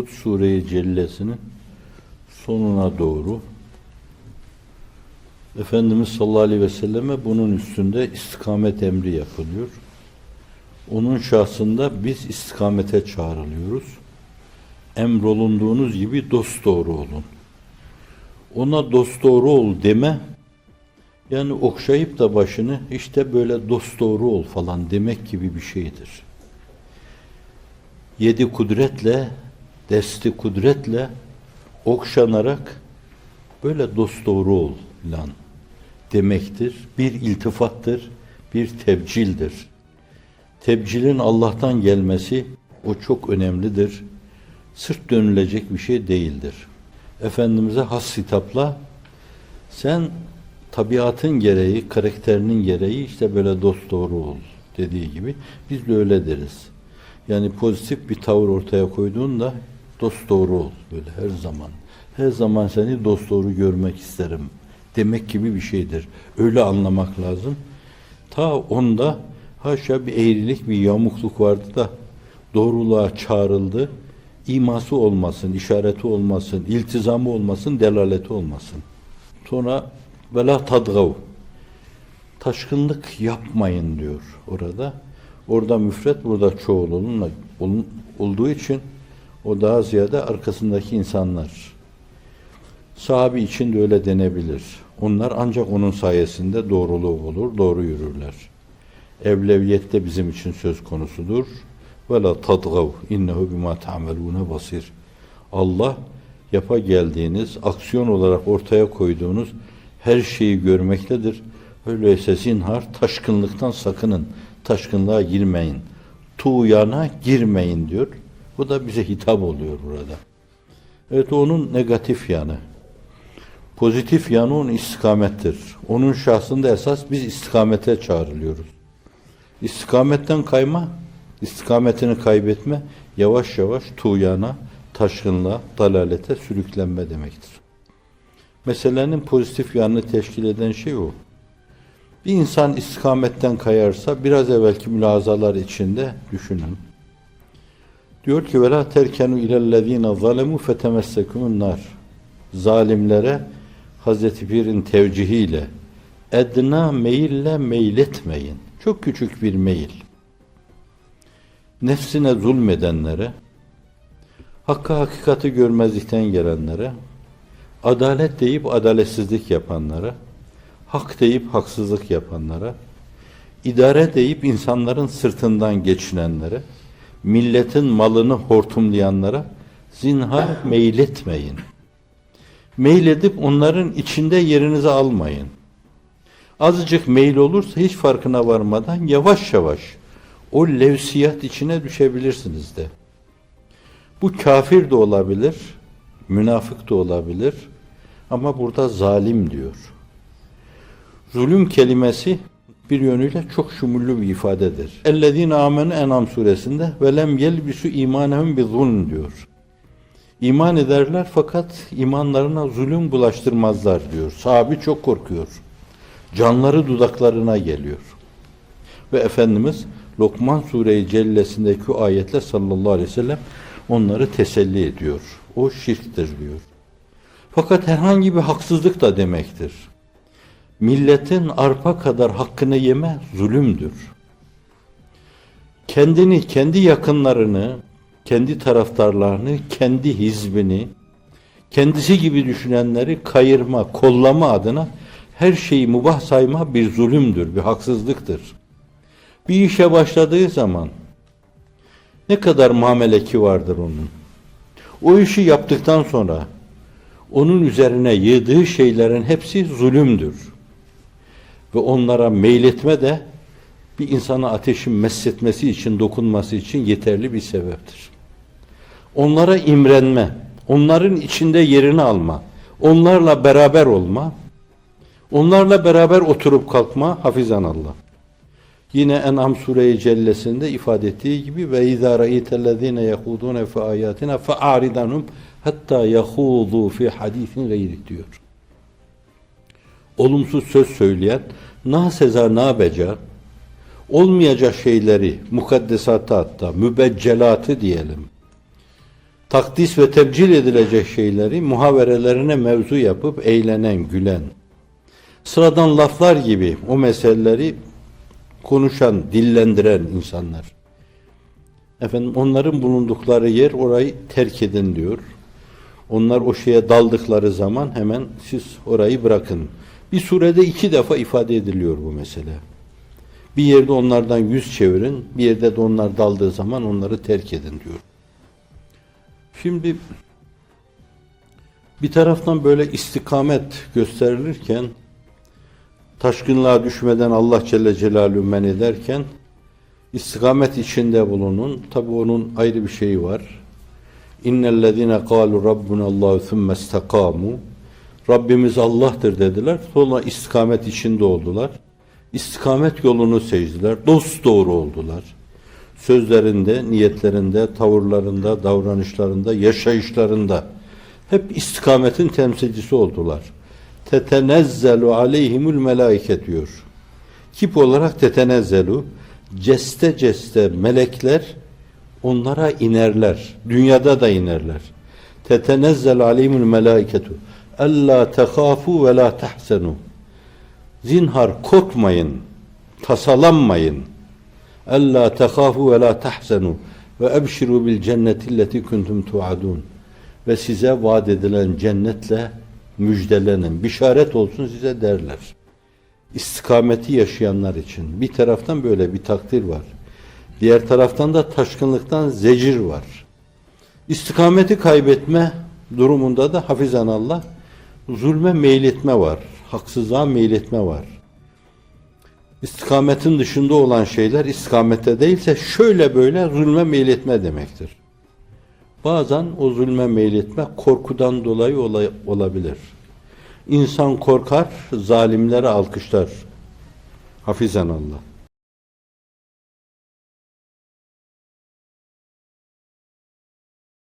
Hud Sure-i Cellesi'nin sonuna doğru Efendimiz sallallahu aleyhi ve selleme bunun üstünde istikamet emri yapılıyor. Onun şahsında biz istikamete çağrılıyoruz. Emrolunduğunuz gibi dost doğru olun. Ona dost doğru ol deme, yani okşayıp da başını işte böyle dost doğru ol falan demek gibi bir şeydir. Yedi kudretle, desti kudretle okşanarak böyle dost doğru ol lan demektir. Bir iltifattır, bir tebcildir. Tebcilin Allah'tan gelmesi o çok önemlidir. Sırt dönülecek bir şey değildir. Efendimiz'e has hitapla sen tabiatın gereği, karakterinin gereği işte böyle dost doğru ol dediği gibi biz de öyle deriz. Yani pozitif bir tavır ortaya koyduğunda dost doğru ol böyle her zaman. Her zaman seni dost doğru görmek isterim demek gibi bir şeydir. Öyle anlamak lazım. Ta onda haşa bir eğrilik, bir yamukluk vardı da doğruluğa çağrıldı. İması olmasın, işareti olmasın, iltizamı olmasın, delaleti olmasın. Sonra vela tadgav. Taşkınlık yapmayın diyor orada. Orada müfret, burada çoğulunun olduğu için o daha ziyade arkasındaki insanlar. Sahabi için de öyle denebilir. Onlar ancak onun sayesinde doğruluğu olur, doğru yürürler. Evleviyet de bizim için söz konusudur. Ve la tadgav innehu bima ta'melune basir. Allah yapa geldiğiniz, aksiyon olarak ortaya koyduğunuz her şeyi görmektedir. Öyleyse zinhar taşkınlıktan sakının. Taşkınlığa girmeyin. Tuğyana girmeyin diyor. Bu da bize hitap oluyor burada. Evet onun negatif yanı. Pozitif yanı onun istikamettir. Onun şahsında esas biz istikamete çağrılıyoruz. İstikametten kayma, istikametini kaybetme, yavaş yavaş tuğyana, taşkınlığa, dalalete sürüklenme demektir. Meselenin pozitif yanını teşkil eden şey o. Bir insan istikametten kayarsa biraz evvelki mülazalar içinde düşünün. Diyor ki vela terkenu ilellezine zalemu fetemessekumun nar. Zalimlere Hazreti Pir'in tevcihiyle edna meyille meyletmeyin. Çok küçük bir meyil. Nefsine zulmedenlere, hakkı hakikati görmezlikten gelenlere, adalet deyip adaletsizlik yapanlara, hak deyip haksızlık yapanlara, idare deyip insanların sırtından geçinenlere, milletin malını hortumlayanlara zinhar meyletmeyin. Meyledip onların içinde yerinizi almayın. Azıcık meyil olursa hiç farkına varmadan yavaş yavaş o levsiyat içine düşebilirsiniz de. Bu kafir de olabilir, münafık da olabilir ama burada zalim diyor. Zulüm kelimesi bir yönüyle çok şumullü bir ifadedir. Ellezine amenu En'am suresinde ve lem yelbisu imanehum bi zulm diyor. İman ederler fakat imanlarına zulüm bulaştırmazlar diyor. Sahabi çok korkuyor. Canları dudaklarına geliyor. Ve Efendimiz Lokman Sure-i Cellesindeki ayetle sallallahu aleyhi ve sellem onları teselli ediyor. O şirktir diyor. Fakat herhangi bir haksızlık da demektir. Milletin arpa kadar hakkını yeme zulümdür. Kendini, kendi yakınlarını, kendi taraftarlarını, kendi hizbini, kendisi gibi düşünenleri kayırma, kollama adına her şeyi mubah sayma bir zulümdür, bir haksızlıktır. Bir işe başladığı zaman ne kadar muameleki vardır onun. O işi yaptıktan sonra onun üzerine yığdığı şeylerin hepsi zulümdür. Ve onlara meyletme de bir insana ateşin mesletmesi için, dokunması için yeterli bir sebeptir. Onlara imrenme, onların içinde yerini alma, onlarla beraber olma, onlarla beraber oturup kalkma, hafizan Allah. Yine En'am Sure-i Cellesinde ifade ettiği gibi ve izâ ra'eytellezîne yehûdûne fe âyâtina fe a'ridanhum hatta yehûdû fi hadîsin gayrik diyor. Olumsuz söz söyleyen, na seza na beca, olmayacak şeyleri, mukaddesatı hatta, mübeccelatı diyelim, takdis ve tebcil edilecek şeyleri muhaverelerine mevzu yapıp eğlenen, gülen, sıradan laflar gibi o meseleleri konuşan, dillendiren insanlar. Efendim onların bulundukları yer orayı terk edin diyor. Onlar o şeye daldıkları zaman hemen siz orayı bırakın. Bir surede iki defa ifade ediliyor bu mesele. Bir yerde onlardan yüz çevirin, bir yerde de onlar daldığı zaman onları terk edin diyor. Şimdi bir taraftan böyle istikamet gösterilirken taşkınlığa düşmeden Allah Celle Celaluhu men ederken istikamet içinde bulunun. Tabi onun ayrı bir şeyi var. İnnellezine kalu rabbuna Allahu thumme istakamu Rabbimiz Allah'tır dediler. Sonra istikamet içinde oldular. İstikamet yolunu seçtiler. Dost doğru oldular. Sözlerinde, niyetlerinde, tavırlarında, davranışlarında, yaşayışlarında hep istikametin temsilcisi oldular. Tetenezzelu aleyhimul melaike diyor. Kip olarak tetenezzelu ceste ceste melekler onlara inerler. Dünyada da inerler. Tetenezzelu aleyhimul melaiketuella tehafu ve la tahsenu. Zinhar korkmayın, tasalanmayın. Ella tehafu ve la tahsenu ve ebşiru bil cennetilleti kuntum tuadun. Ve size vaat edilen cennetle müjdelenin, bişaret olsun size derler. İstikameti yaşayanlar için. Bir taraftan böyle bir takdir var. Diğer taraftan da taşkınlıktan zecir var. İstikameti kaybetme durumunda da hafizan Allah zulme meyletme var. Haksızlığa meyletme var. İstikametin dışında olan şeyler istikamette değilse şöyle böyle zulme meyletme demektir. Bazen o zulme meyletme korkudan dolayı olay- olabilir. İnsan korkar, zalimleri alkışlar. Hafizan Allah.